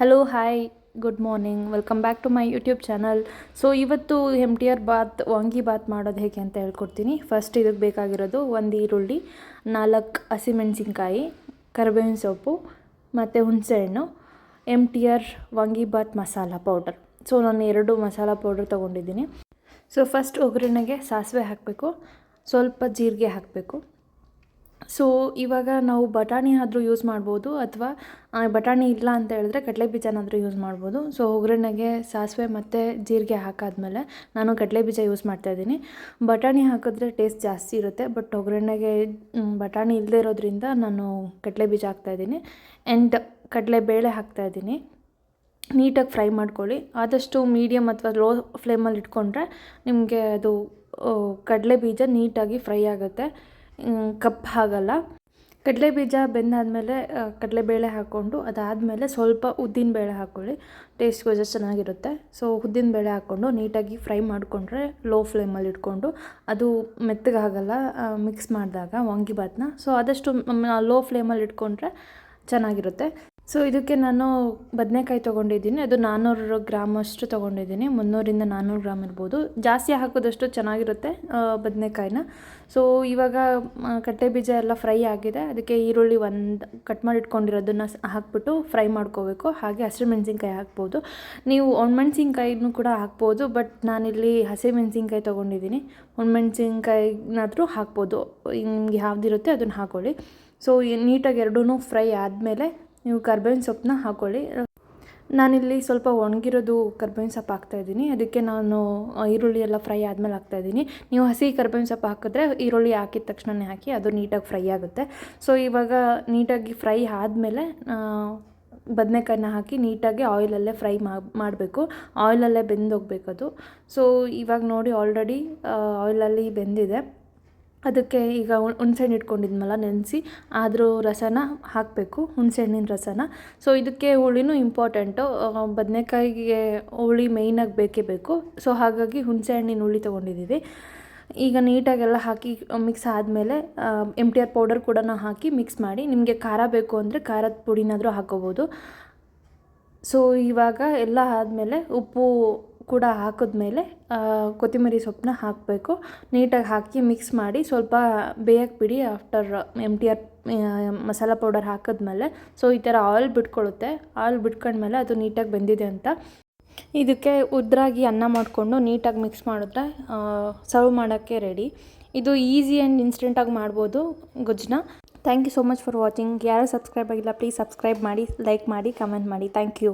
Hello hi good morning welcome back to my YouTube channel so ಇವತ್ತು M T R bath, vangi bath ಮಾಡೋದು ಹೇಗೆ ಅಂತ ಹೇಳ್ಕೊಡ್ತೀನಿ. First ಇದಕ್ಕೆ ಬೇಕಾಗಿರೋದು ಒಂದು ಈರುಳ್ಳಿ, ನಾಲ್ಕು ಹಸಿಮೆಣಸಿನ್ಕಾಯಿ ಕರಿಬೇವಿನ ಸೊಪ್ಪು, ಮತ್ತು ಹುಣಸೆಹಣ್ಣು M T R vangi bath masala powder so ನಾನು ಎರಡು ಮಸಾಲ ಪೌಡರ್ ತೊಗೊಂಡಿದ್ದೀನಿ. ಸೊ ಫಸ್ಟ್ ಒಗ್ಗರಣೆಗೆ ಸಾಸಿವೆ ಹಾಕಬೇಕು. ಸ್ವಲ್ಪ ಜೀರಿಗೆ ಹಾಕಬೇಕು. ಸೊ ಇವಾಗ ನಾವು ಬಟಾಣಿ ಆದರೂ ಯೂಸ್ ಮಾಡ್ಬೋದು ಅಥವಾ ಬಟಾಣಿ ಇಲ್ಲ ಅಂತ ಹೇಳಿದ್ರೆ ಕಡಲೆ ಬೀಜನಾದರೂ ಯೂಸ್ ಮಾಡ್ಬೋದು. ಸೊ ಒಗ್ಗರಣೆಗೆ ಸಾಸಿವೆ ಮತ್ತು ಜೀರಿಗೆ ಹಾಕಾದ್ಮೇಲೆ ನಾನು ಕಡಲೆ ಬೀಜ ಯೂಸ್ ಮಾಡ್ತಾಯಿದ್ದೀನಿ ಬಟಾಣಿ ಹಾಕಿದ್ರೆ ಟೇಸ್ಟ್ ಜಾಸ್ತಿ ಇರುತ್ತೆ ಬಟ್ ಒಗ್ಗರಣೆಗೆ ಬಟಾಣಿ ಇಲ್ಲದೆ ಇರೋದ್ರಿಂದ ನಾನು ಕಡಲೆ ಬೀಜ ಹಾಕ್ತಾಯಿದ್ದೀನಿ ಆ್ಯಂಡ್ ಕಡಲೆ ಬೇಳೆ ಹಾಕ್ತಾಯಿದ್ದೀನಿ ನೀಟಾಗಿ ಫ್ರೈ ಮಾಡ್ಕೊಳ್ಳಿ. ಆದಷ್ಟು ಮೀಡಿಯಮ್ ಅಥವಾ ಲೋ ಫ್ಲೇಮಲ್ಲಿ ಇಟ್ಕೊಂಡ್ರೆ ನಿಮಗೆ ಅದು ಕಡಲೆ ಬೀಜ ನೀಟಾಗಿ ಫ್ರೈ ಆಗುತ್ತೆ. ಕಪ್ ಆಗಲ್ಲ ಕಡಲೆ ಬೀಜ ಬೆಂದಾದಮೇಲೆ ಕಡಲೆಬೇಳೆ ಹಾಕ್ಕೊಂಡು ಅದಾದಮೇಲೆ ಸ್ವಲ್ಪ ಉದ್ದಿನ ಬೇಳೆ ಹಾಕ್ಕೊಳ್ಳಿ ಟೇಸ್ಟ್ಗೋಸ್ಕರ ಚೆನ್ನಾಗಿರುತ್ತೆ. ಸೊ ಉದ್ದಿನ ಬೇಳೆ ಹಾಕ್ಕೊಂಡು ನೀಟಾಗಿ ಫ್ರೈ ಮಾಡಿಕೊಂಡ್ರೆ ಲೋ ಫ್ಲೇಮಲ್ಲಿ ಇಟ್ಕೊಂಡು ಅದು ಮೆತ್ತಗಾಗಲ್ಲ ಮಿಕ್ಸ್ ಮಾಡಿದಾಗ ವಾಂಗಿಬಾತನ್ನ ಸೊ ಆದಷ್ಟು ಲೋ ಫ್ಲೇಮಲ್ಲಿ ಇಟ್ಕೊಂಡ್ರೆ ಚೆನ್ನಾಗಿರುತ್ತೆ. ಸೊ ಇದಕ್ಕೆ ನಾನು ಬದನೆಕಾಯಿ ತೊಗೊಂಡಿದ್ದೀನಿ. ಅದು ನಾನ್ನೂರು ಗ್ರಾಮ್ ಅಷ್ಟು ತೊಗೊಂಡಿದ್ದೀನಿ. ಮುನ್ನೂರಿಂದ ನಾನ್ನೂರು ಗ್ರಾಮ್ ಇರ್ಬೋದು. ಜಾಸ್ತಿ ಹಾಕೋದಷ್ಟು ಚೆನ್ನಾಗಿರುತ್ತೆ ಬದನೆಕಾಯಿನ. ಸೊ ಇವಾಗ ಕಟ್ಟೆ ಬೀಜ ಎಲ್ಲ ಫ್ರೈ ಆಗಿದೆ. ಅದಕ್ಕೆ ಈರುಳ್ಳಿ ಒಂದು ಕಟ್ ಮಾಡಿಟ್ಕೊಂಡಿರೋದನ್ನು ಹಾಕ್ಬಿಟ್ಟು ಫ್ರೈ ಮಾಡ್ಕೋಬೇಕು. ಹಾಗೆ ಹಸಿರು ಮೆಣಸಿನ್ಕಾಯಿ ಹಾಕ್ಬೋದು. ನೀವು ಒಣಮೆಣ್ಸಿನ್ಕಾಯಿನೂ ಕೂಡ ಹಾಕ್ಬೋದು, ಬಟ್ ನಾನಿಲ್ಲಿ ಹಸಿಮೆಣಸಿನ್ಕಾಯಿ ತೊಗೊಂಡಿದ್ದೀನಿ. ಒಣಮೆಣ್ಸಿನ್ಕಾಯಿನಾದರೂ ಹಾಕ್ಬೋದು. ನಿಮ್ಗೆ ಯಾವುದಿರುತ್ತೆ ಅದನ್ನು ಹಾಕ್ಕೊಳ್ಳಿ ಸೊ ನೀಟಾಗಿ ಎರಡೂ ಫ್ರೈ ಆದಮೇಲೆ ನೀವು ಕರ್ಬೇವಿನ ಸೊಪ್ಪನ್ನ ಹಾಕ್ಕೊಳ್ಳಿ ನಾನಿಲ್ಲಿ ಸ್ವಲ್ಪ ಒಣಗಿರೋದು ಕರ್ಬೇವಿನ ಸೊಪ್ಪು ಹಾಕ್ತಾಯಿದ್ದೀನಿ ಅದಕ್ಕೆ ನಾನು ಈರುಳ್ಳಿ ಎಲ್ಲ ಫ್ರೈ ಆದಮೇಲೆ ಹಾಕ್ತಾಯಿದ್ದೀನಿ ನೀವು ಹಸಿ ಕರ್ಬೇವಿನ ಸೊಪ್ಪು ಹಾಕಿದ್ರೆ ಈರುಳ್ಳಿ ಹಾಕಿದ ತಕ್ಷಣನೇ ಹಾಕಿ ಅದು ನೀಟಾಗಿ ಫ್ರೈ ಆಗುತ್ತೆ. ಸೊ, ಇವಾಗ ನೀಟಾಗಿ ಫ್ರೈ ಆದಮೇಲೆ ಬದನೆಕಾಯಿನ ಹಾಕಿ ನೀಟಾಗಿ ಆಯಿಲಲ್ಲೇ ಫ್ರೈ ಮಾಡಬೇಕು. ಆಯಿಲಲ್ಲೇ ಬೆಂದೋಗ್ಬೇಕು ಅದು. ಸೊ, ಇವಾಗ ನೋಡಿ ಆಲ್ರೆಡಿ ಆಯಿಲಲ್ಲಿ ಬೆಂದಿದೆ. ಅದಕ್ಕೆ ಈಗ ಹುಣ್ಸೆಹಣ್ಣು ಇಟ್ಕೊಂಡಿದ್ಮಲ್ಲ ನೆನೆಸಿ, ಆದರೂ ರಸನ ಹಾಕಬೇಕು, ಹುಣಸೆಹಣ್ಣಿನ ರಸನ. ಸೊ ಇದಕ್ಕೆ ಹುಳಿನೂ ಇಂಪಾರ್ಟೆಂಟು ಬದನೆಕಾಯಿಗೆ ಹುಳಿ ಮೇಯ್ನಾಗಿ ಬೇಕೇ ಬೇಕು. ಸೊ ಹಾಗಾಗಿ ಹುಣಸೆಹಣ್ಣಿನ ಹುಳಿ ತೊಗೊಂಡಿದ್ದೀವಿ. ಈಗ ನೀಟಾಗೆಲ್ಲ ಹಾಕಿ ಮಿಕ್ಸ್ ಆದಮೇಲೆ ಎಂ ಟಿ ಆರ್ ಪೌಡರ್ ಕೂಡ ಹಾಕಿ ಮಿಕ್ಸ್ ಮಾಡಿ, ನಿಮಗೆ ಖಾರ ಬೇಕು ಅಂದರೆ ಖಾರದ ಪುಡಿನಾದರೂ ಹಾಕೋಬೋದು. ಸೊ ಇವಾಗ ಎಲ್ಲ ಆದಮೇಲೆ ಉಪ್ಪು ಕೂಡ ಹಾಕಿದ್ಮೇಲೆ ಕೊತ್ತಂಬರಿ ಸೊಪ್ಪನ್ನ ಹಾಕಬೇಕು. ನೀಟಾಗಿ ಹಾಕಿ ಮಿಕ್ಸ್ ಮಾಡಿ ಸ್ವಲ್ಪ ಬೇಯಕ್ಕೆ ಬಿಡಿ after M T R masala powder ಹಾಕಿದ್ಮೇಲೆ. ಸೊ ಈ ಥರ ಆಯಿಲ್ ಬಿಟ್ಕೊಳ್ಳುತ್ತೆ ಆಯಿಲ್ ಬಿಟ್ಕೊಂಡ್ಮೇಲೆ ಅದು ನೀಟಾಗಿ ಬೆಂದಿದೆ ಅಂತ. ಇದಕ್ಕೆ ಉದ್ರಾಗಿ ಅನ್ನ ಮಾಡಿಕೊಂಡು ನೀಟಾಗಿ ಮಿಕ್ಸ್ ಮಾಡಿದ್ರೆ ಸರ್ವ್ ಮಾಡೋಕ್ಕೆ ರೆಡಿ ಇದು ಈಸಿ ಆ್ಯಂಡ್ ಇನ್ಸ್ಟೆಂಟಾಗಿ ಮಾಡ್ಬೋದು ಗೊಜ್ಜನ thank you so much for watching ಯಾರು ಸಬ್ಸ್ಕ್ರೈಬ್ ಆಗಿಲ್ಲ ಪ್ಲೀಸ್ ಸಬ್ಸ್ಕ್ರೈಬ್ ಮಾಡಿ ಲೈಕ್ ಮಾಡಿ ಕಮೆಂಟ್ ಮಾಡಿ. Thank you